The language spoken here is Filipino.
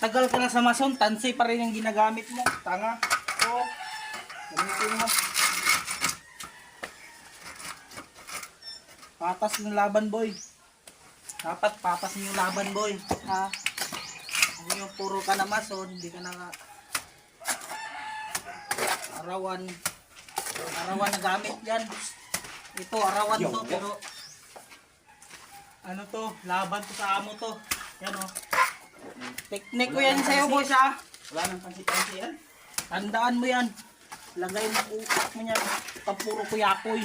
Tagal ka na sa mason, tansi pa rin yung ginagamit mo. Tanga. Oo. Gamitin mo. Patas yung laban, boy. Dapat patas yung laban, boy. Ha? Ano yung puro ka na mason, hindi ka na arawan. Arawan na gamit yan. Ito, arawan to, pero ano to, laban to sa amo to. Yan oh. Teknik ko yan sa'yo, boss ha. Wala nang pansit-pansit yan. Tandaan mo yan. Lagay mo utak mo yan. Pag puro kuyakoy.